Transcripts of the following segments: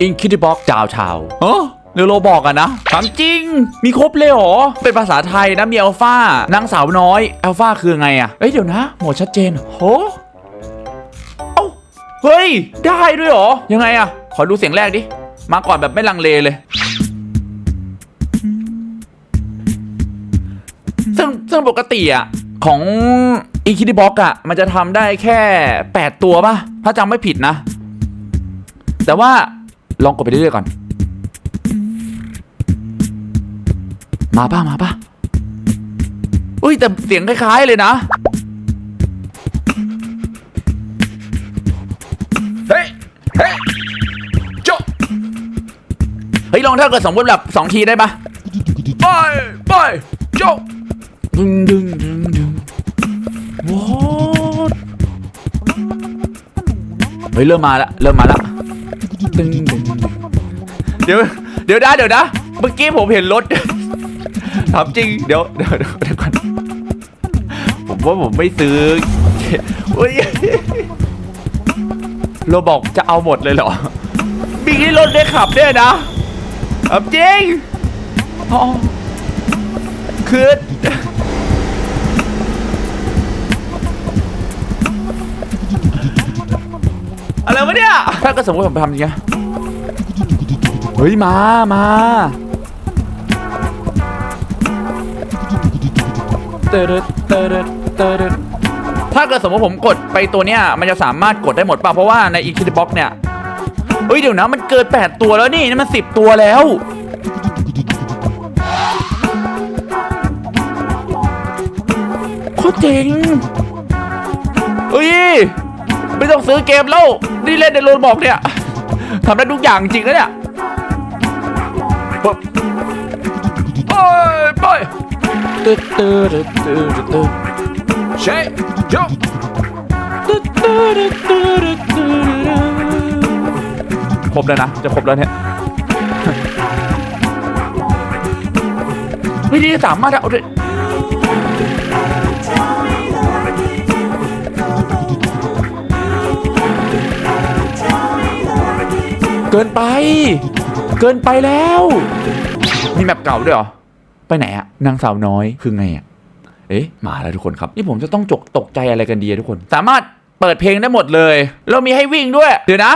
อินคิดิบ็อกดาวชาวเออเดี๋ยวโรบอกกันนะถามจริง มีครบเลยเหรอ เป็นภาษาไทยนะ มีอัลฟานางสาวน้อย อัลฟาคือไงอะเอ้ย เดี๋ยวนะ หมดชัดเจนโหเอ้า เฮ้ย ได้ด้วยเหรอ ยังไงอะขอดูเสียงแรกดิ มาก่อนแบบไม่ลังเลเลย ซึ่งซึ่งปกติอะของอีคิดิบ็อกอะมันจะทำได้แค่ 8 ตัวป่ะ ถ้าจำไม่ผิดนะ แต่ว่า ลองกดไปเรื่อยๆก่อน มาป่ะมาป่ะอุ้ย แต่เสียงคล้ายๆเลยนะ เฮ้ย เฮ้ยโจเฮ้ย ลองถ้าเกิดสมมติแบบสองทีได้ปะไปไปโจดึงดึงดึงดึงว้าวเฮ้ย เริ่มมาแล้วเริ่มมาแล้วดึงดึงดึง เดี๋ยวเดี๋ยวนะเดี๋ยวนะ เมื่อกี้ผมเห็นรถถามจริง เดี๋ยวเดี๋ยวเดี๋ยวเดี๋ยวก่อนผมว่าผมไม่ซื้ออุ้ยโรบอกจะเอาหมดเลยเหรอมีที่รถได้ขับเนี่ยนะถามจริงอ๋อคืออะไรวะเนี่ย ถ้าก็สมมติผมทำอย่างเงี้ย เฮ้ยมามาเตอร์เตอร์เตอร์ถ้าเกิดสมมติผมกดไปตัวเนี้ยมันจะสามารถกดได้หมดป่ะเพราะว่าในอีคิดบ็อกเนี่ยเฮ้ยเดี๋ยวนะมันเกิน8ตัวแล้วนี่นี่มัน 10 ตัวแล้วโคตรเจ๋งเฮ้ยไม่ต้องซื้อเกมแล้วนี่เล่นในโรนบอกเนี่ยทำได้ทุกอย่างจริงนะเนี่ย ปึ๊บโอ้ยไปตึ๊ดตึ๊ดตึ๊ดตึ๊ดตึ๊ดเช็คจบตึ๊ดตึ๊ดตึ๊ดตึ๊ดครบแล้วนะ จะครบแล้วเนี่ยวิธีสามารถเอาด้เกินไป เกินไปแล้วมีแมปเก่าด้วยเหรอ ไปไหนอะนางสาวน้อยคือไงอะเอ๊ะมาแล้วทุกคนครับ นี่ผมจะต้องจกตกใจอะไรกันดีอะทุกคน สามารถเปิดเพลงได้หมดเลย เรามีให้วิ่งด้วย เดี๋ยวนะ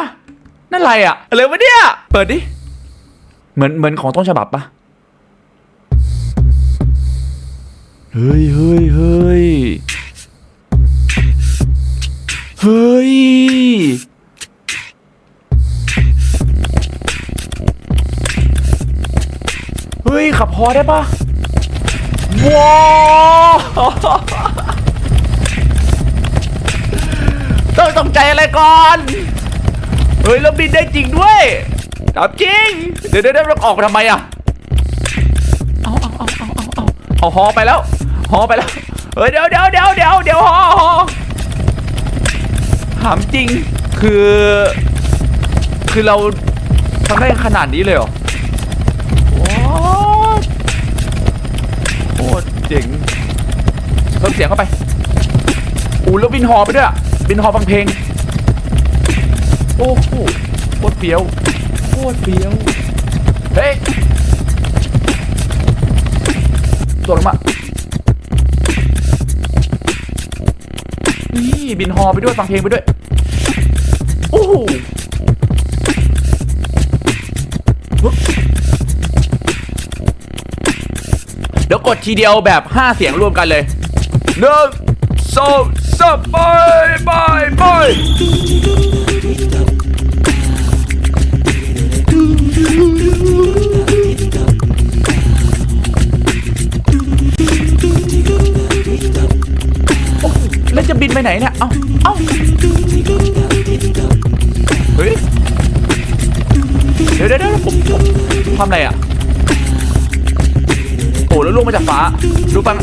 นั่นอะไรอะอะไรวะเนี่ย เปิดดิ เหมือนเหมือนของต้นฉบับปะเฮ้ยเฮ้ยเฮ้ยเฮ้ย ฮ้ย ขับพอได้ปะว้าวต้องตกใจอะไรก่อน เฮ้ยเราบินได้จริงด้วยถามจริง เดี๋ยวเดี๋ยวเราออกมาทำไมอะ เอาเอาเอาเอาเอาเอาเอาฮอไปแล้วฮอไปแล้ว เฮ้ยเดี๋ยวเดี๋ยวเดี๋ยวเดี๋ยวเดี๋ยวฮอฮอถามจริงคือ คือเราทำได้ขนาดนี้เลยเหรอ ว้าวโคตร เจ๋งเพิ่มเสียงเข้าไปอู้แล้วบินฮอไปด้วยบินฮอฟังเพลง โอ้โหโคตรเฟี้ยวโคตรเฟี้ยวเฮ้ยตัวลงมานี่บินฮอไปด้วยฟังเพลงไปด้วย เดี๋ยวกดทีเดียวแบบ 5 เสียงรวมกันเลยหนึ่งสองสามไปไปไปโอ้แล้วจะบินไปไหนเนี่ย เอ้า เอ้า เฮ้ย เดี๋ยวเดี๋ยวเดี๋ยวผมผมทำอะไรอะ โอ้แล้วลูกมาจากฟ้า ดูปัง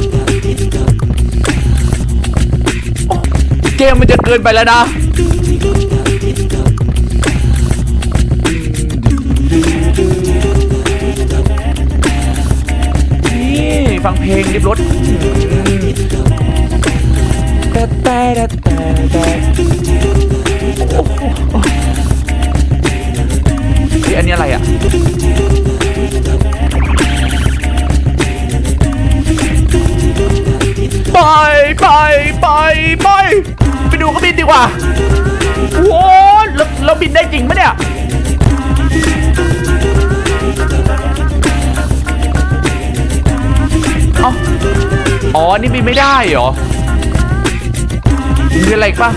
เกมมันจะเกินไปแล้วนะ มีอะไรอีกปะ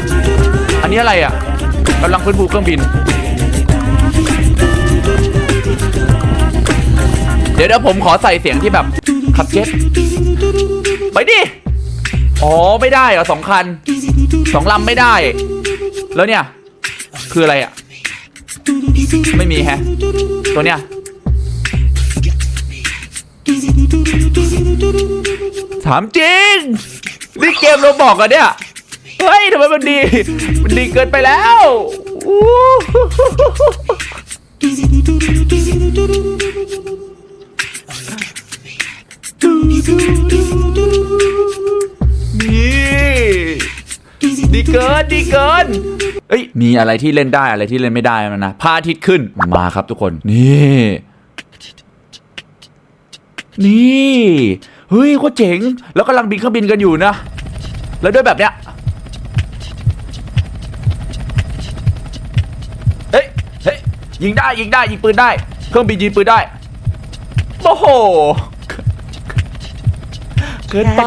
อันนี้อะไรอะกำลังฟื้นฟูเครื่องบิน เดี๋ยวเดี๋ยวผมขอใส่เสียงที่แบบขับเจ็ตไปดิ อ๋อ ไม่ได้เหรอสองคันสองลำไม่ได้ แล้วเนี่ย คืออะไรอะ ไม่มีแฮะ ตัวเนี้ยถามจริง นี่เกมเราบอกอะเนี่ย เฮ้ยทำไมมันดี มันดีเกินไปแล้วนี่ดีเกินดีเกินเอ้ยมีอะไรที่เล่นได้อะไรที่เล่นไม่ได้มันนะพระอาทิตย์ขึ้นมาครับทุกคนนี่ นี่เฮ้ยโคตรเจ๋ง แล้วกำลังบินเครื่องบินกันอยู่นะ แล้วด้วยแบบเนี้ย ยิงได้ยิงได้ยิงปืนได้ เครื่องบินยิงปืนได้โอ้โหเกินไป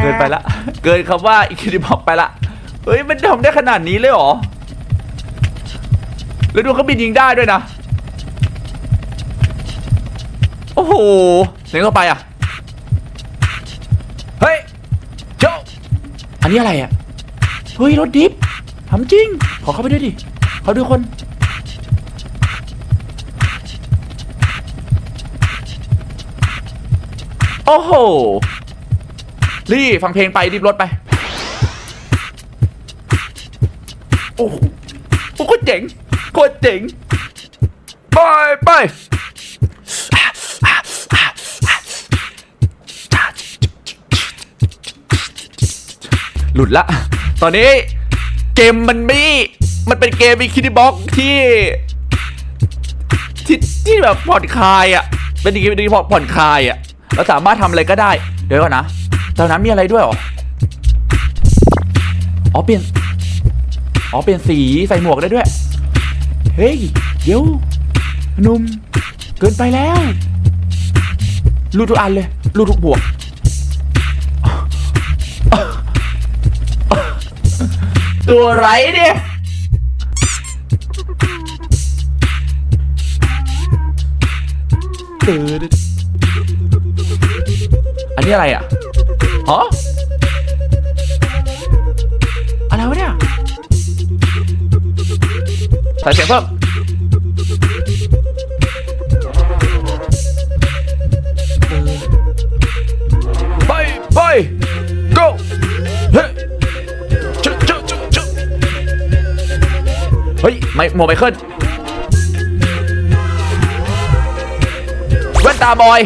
เกินไปละ เกินคำว่าอีคิดิบอกไปละเฮ้ยมันทำได้ขนาดนี้เลยเหรอแล้วดูเครื่องบินยิงได้ด้วยนะโอ้โหเสียงเข้าไปอะเฮ้ยเจ้าอันนี้อะไรอะเฮ้ยรถดิฟทำจริงขอเข้าไปด้วยดิเขาดูคน โอ้โหรีฟังเพลงไปดิบรถไป โอ้โหโคตรเจ๋งโคตรเจ๋งไปไปหลุดละ ตอนนี้เกมมันไม่ มันเป็นเกมอีคิดบ็อกที่ที่ที่แบบผ่อนคลายอะ เป็นเกมที่ผ่อนคลายอะ เราสามารถทำอะไรก็ได้ เดี๋ยวก่อนนะตอนนั้นมีอะไรด้วยเหรอ อ๋อเปลี่ยน อ๋อเปลี่ยนสีใส่หมวกได้ด้วย เฮ้ย เดี๋ยวหนุ่มเกินไปแล้วรูดทุกอันเลยรูดทุกบวก ตัวไรเนี่ยตื่นอั นนี้อะไรอะฮะอะไรวะเนี่ยใส่เสียงเพิ่มไปไป go เฮ้ยจุ๊จุ๊จุ๊จุ๊เฮ้ยไม่หมวกไมเคิลแว่นตาบอย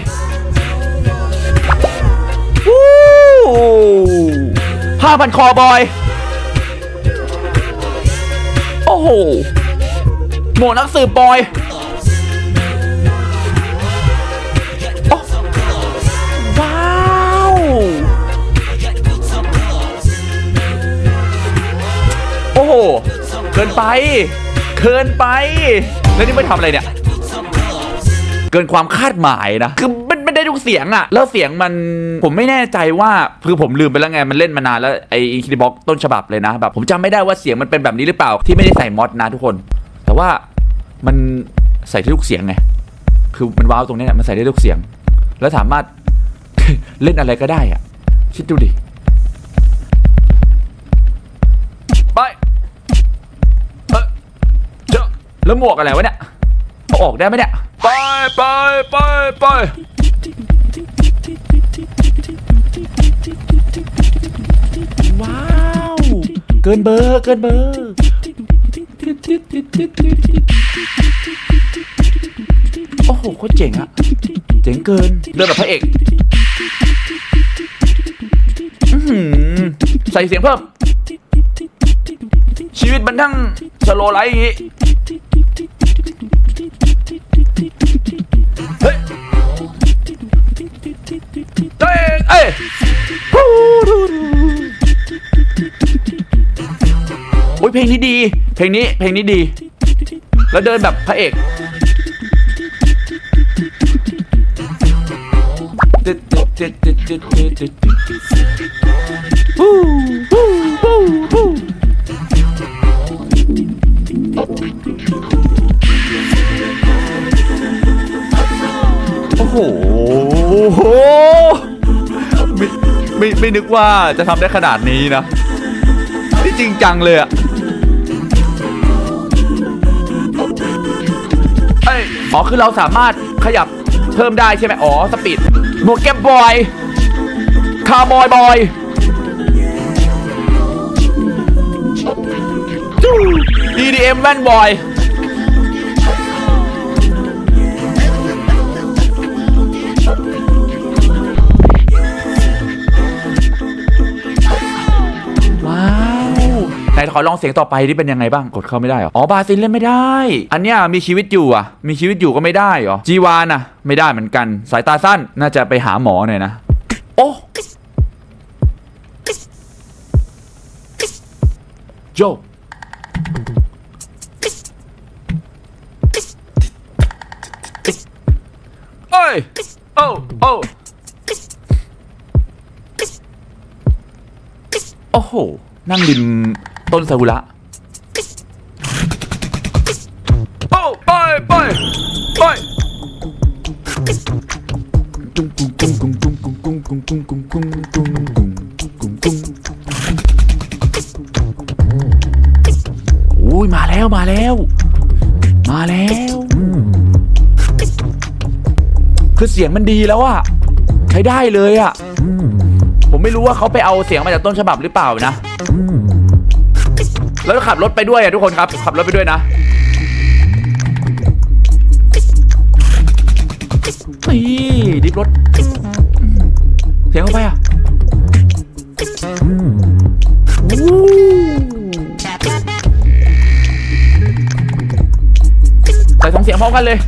ผ้าพันคอบอย โอ้โหหมวกนักสืบบอยโอ้ว้าวโอ้โหเกินไป เกินไป แล้วนี่ไม่ทำอะไรเนี่ย เกินความคาดหมายนะคือ ได้ทุกเสียงอะแล้วเสียงมันผมไม่แน่ใจว่าคือผมลืมไปแล้วไงมันเล่นมานานแล้วไอ้อินิบ็อกต้นฉบับเลยนะแบบผมจำไม่ได้ว่าเสียงมันเป็นแบบนี้หรือเปล่าที่ไม่ได้ใส่มอดนะทุกคน แต่ว่ามันใส่ได้ทุกเสียงไงคือมันว้าวตรงนี้ยมันใส่ได้ทุกเสียง แล้วสามารถเล่นอะไรก็ได้อะคิดดูดิไปเอ้ยเจ้าแล้วหมวกอะไรวะเนี่ยเอาออกได้ไหมเนี่ย ไปไปไปไป เกินเบอร์เกินเบอร์โอ้โหโคตรเจ๋งอะเจ๋งเกินเดินแบบพระเอกใส่เสียงเพิ่ม ชีวิตมันทั้งสโลไลอย่างนี้เฮ้ยเฮ้ย พลงนี้ดี เพลงนี้เพลงนี้ดี แล้วเดินแบบพระเอกฮู้ฮู้ฮู้ฮู้โอ้โหไม่ไม่ไม่นึกว่าจะทำได้ขนาดนี้นะ นี่จริงจังเลยอะ อ๋อคือเราสามารถขยับเพิ่มได้ใช่ไหมอ๋อสปีดหมวกแก๊บบอยคาร์บอยบอย EDM แว่นบอย ขอลองเสียงต่อไปที่เป็นยังไงบ้างกดเข้าไม่ได้เหรออ๋อบาซินเล่นไม่ได้ อันเนี้ยมีชีวิตอยู่อะ มีชีวิตอยู่ก็ไม่ได้เหรอจีวานอะ ไม่ได้เหมือนกันสายตาสั้นน่าจะไปหาหมอหน่อยนะโอ้โยเอ้ยโอ้โอ้โอ้โหนั่งริม ต้นซากุระโอ้ไปไปไปโอ้ยมาแล้วมาแล้ว มาแล้วคือเสียงมันดีแล้วอะใช้ได้เลยอะผมไม่รู้ว่าเขาไปเอาเสียงมาจากต้นฉบับหรือเปล่านะ แล้วขับรถไปด้วยอะทุกคนครับ ขับรถไปด้วยนะนี่ดิฟรถเสียงเข้าไปอะใส่สองเสียงพร้อมกันเลย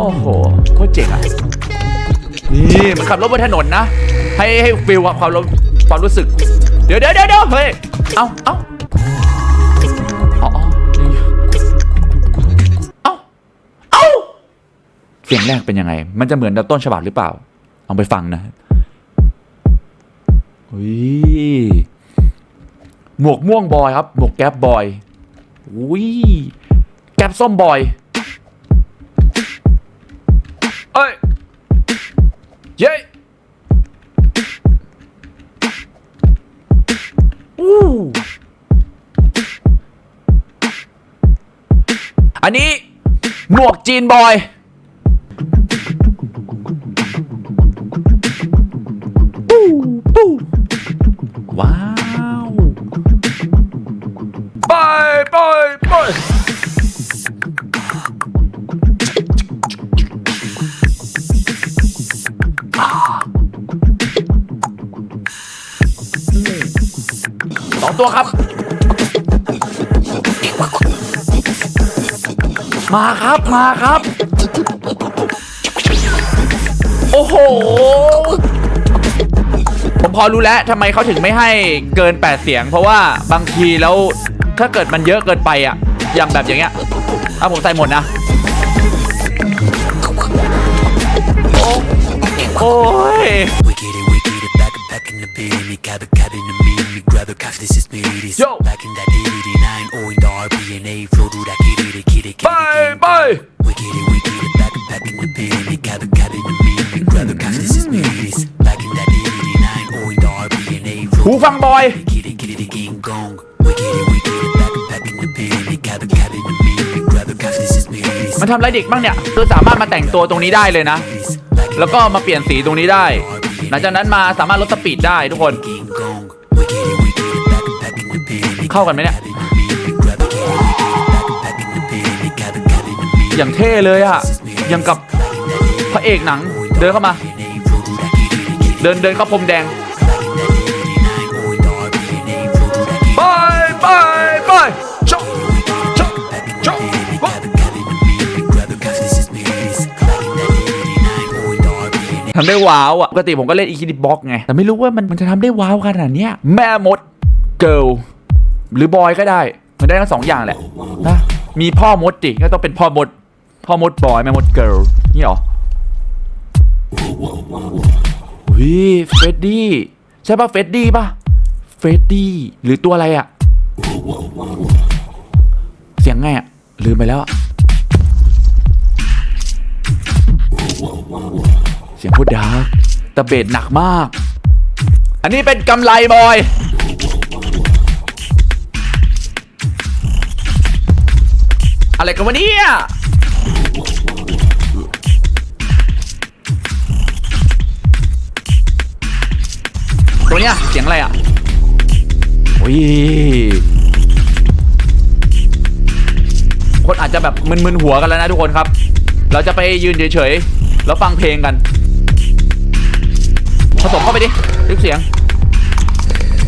โอ้โหโคตรเจ๋งอะนี่มันขับรถบนถนนนะ ให้ให้ฟิลความรู้ความรู้สึก เดี๋ยวเดี๋ยวเดี๋ยวเดี๋ยวเฮ้ย เอาเอาอ๋ออ๋อนี่เอาเอาเสียงแรกเป็นยังไง มันจะเหมือนต้นฉบับหรือเปล่าลองไปฟังนะอุ้ยหมวกม่วงบอยครับ หมวกแก๊บบอยอุ้ยแก๊บส้มบอย เย้อู้อันนี้หมวกจีนบอย มาครับมาครับ โอ้โห ผมพอรู้แล้วทำไมเขาถึงไม่ให้เกิน 8 เสียง เพราะว่าบางทีแล้วถ้าเกิดมันเยอะเกินไปอะอย่างแบบอย่างเงี้ยอะผมใส่หมดนะ โอ้โอ้ย We it, cash, this is me, this มันทำอะไรเด็กบ้างเนี่ยคือสามารถมาแต่งตัวตรงนี้ได้เลยนะ แล้วก็มาเปลี่ยนสีตรงนี้ได้ หลังจากนั้นมาสามารถลดสปีดได้ทุกคน เข้ากันไหมเนี่ย อย่างเท่เลยอะย่างกับพระเอกหนัง เดินเข้ามา เดินเดินเข้าพรมแดง ทำได้ว้าวอะปกติผมก็เล่นอีคิดิบ็อกไง แต่ไม่รู้ว่ามันมันจะทำได้ว้าวขนาดเนี้ยแม่มดเกิลหรือบอยก็ได้ มันได้ทั้งสองอย่างแหละนะมีพ่อมดดิก็ต้องเป็นพ่อมด พ่อมดบอยแม่มดเกิลนี่หรอวิเฟดดี้ใช่ป่ะเฟดดี้ป่ะเฟดดี้หรือตัวอะไรอะ เสียงไงอะลืมไปแล้วอะ เสียงพูดดาร์กแต่เบสหนักมาก อันนี้เป็นกำไรบอยอะไรกันวะเนี่ยตัวเนี้ยเสียงอะไรอะโอ้ยคนอาจจะแบบมึนๆหัวกันแล้วนะทุกคนครับ เราจะไปยืนเฉยๆแล้วฟังเพลงกัน ผสมเข้าไปดิลิปเสียง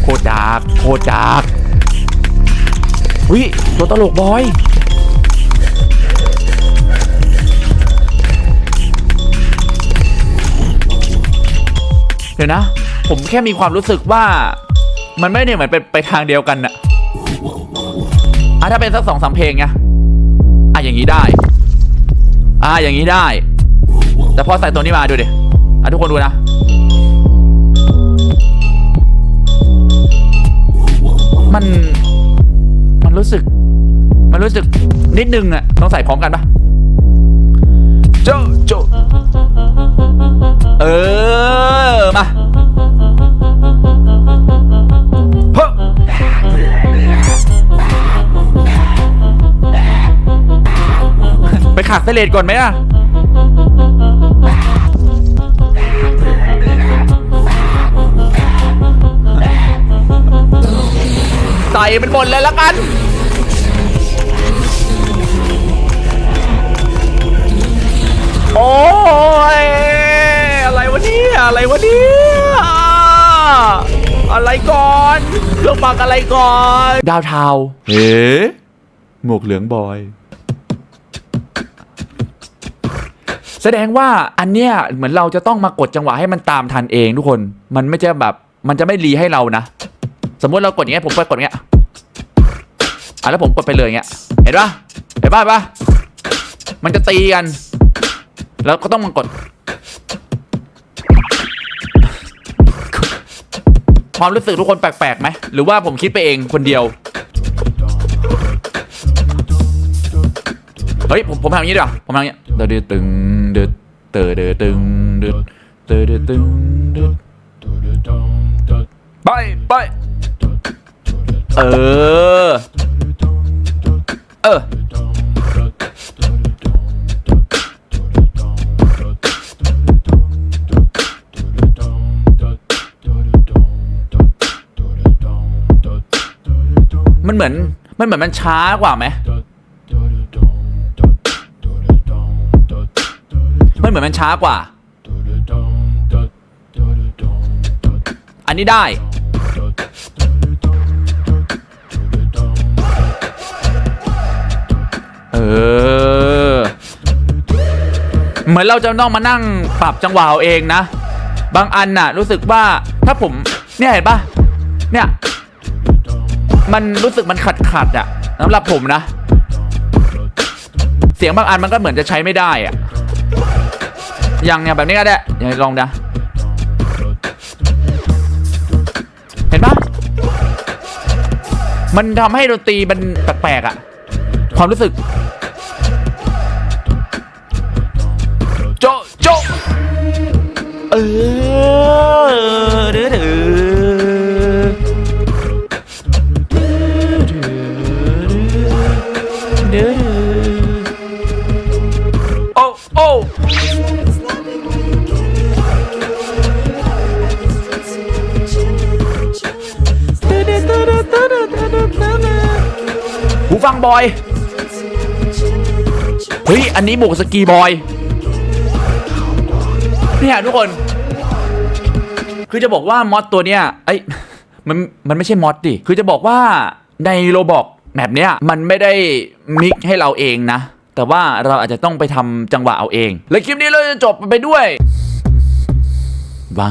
โคตรดากโคตรดาร์กวิตัวตลกบอยเดี๋ยวนะ ผมแค่มีความรู้สึกว่า มันไม่ได้เหมือนเป็นไปทางเดียวกันอะอะถ้าเป็นสักสองสามเพลงไงอะอย่างนี้ได้ อะอย่างนี้ได้ แต่พอใส่ตัวนี้มาดูดิ อะทุกคนดูนะ มัน มันรู้สึก มันรู้สึกนิดนึงอะต้องใส่พร้อมกันปะโจโจเออ มาเฮ้อไปขัดเสลดก่อนไหมอะ ส่เป็นหมดเลยละกัน โอ้ย อะไรวะเนี่ย อะไรวะเนี่ย อะไรก่อนเครื่องปักอะไรก่อน ดาวเทาเฮ้หมวกเหลืองบอย แสดงว่าอันเนี้ยเหมือนเราจะต้องมากดจังหวะให้มันตามทันเองทุกคน มันไม่ใช่แบบ มันจะไม่รีให้เรานะ สมมติเรากดอย่างเงี้ยผมไปกดอย่างเงี้ยอะแล้วผมกดไปเลยอย่างเงี้ยเห็นปะเห็นปะเห็นปะมันจะตีกัน แล้วก็ต้องมากด ความรู้สึกทุกคนแปลกๆไหมหรือว่าผมคิดไปเองคนเดียวเฮ้ยผมผมทำอย่างนี้ดีกว่าผมทำอย่างนี้เดือดตึงเดือดเตอเดือดตึงเดือดเตอเดือดตึงเดือดไปไป เออ เออ มันเหมือน มันเหมือนมันช้ากว่าไหม มันเหมือนมันช้ากว่า อันนี้ได้ เหมือนเราจะต้องมานั่งปรับจังหวะเอาเองนะ บางอันน่ะ รู้สึกว่าถ้าผมเนี่ยเห็นปะเนี่ย มันรู้สึกมันขัดขัดๆอะสำหรับผมนะ เสียงบางอันมันก็เหมือนจะใช้ไม่ได้อะอย่างเนี่ยแบบนี้ก็ได้อย่างลองนะเห็นปะมันทำให้ดนตรีมันแปลกๆอะความรู้สึก เออเด้อเด้อโอ้โอ้หูฟังบอย เฮ้ย อันนี้หมวกสกีบอย เนี่ยทุกคน คือจะบอกว่ามอดตัวเนี้ยไอ้ยมันมันไม่ใช่มอดดิ คือจะบอกว่าในโรบอกแบบเนี้ยมันไม่ได้มิกให้เราเองนะ แต่ว่าเราอาจจะต้องไปทำจังหวะเอาเอง และคลิปนี้เราจะจบไปด้วยว้า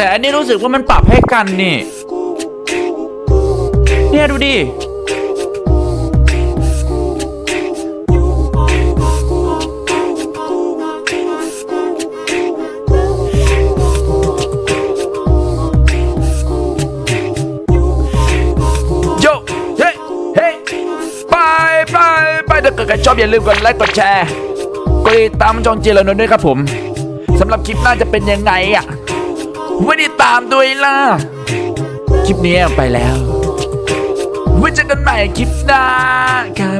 แต่อันนี้รู้สึกว่ามันปรับให้กันนี่ เนี่ยดูดิ โยเฮ้เฮ้ไปไปไปถ้าเกิดใครชอบอย่าลืมกดไลค์กดแชร์กดติดตามช่องเจริญนนท์ด้วยครับผมสำหรับคลิปหน้าจะเป็นยังไงอะ ไม่ได้ตามด้วยล่ะ คลิปนี้ไปแล้วไว้เจอกันใหม่คลิปหน้าค่ะ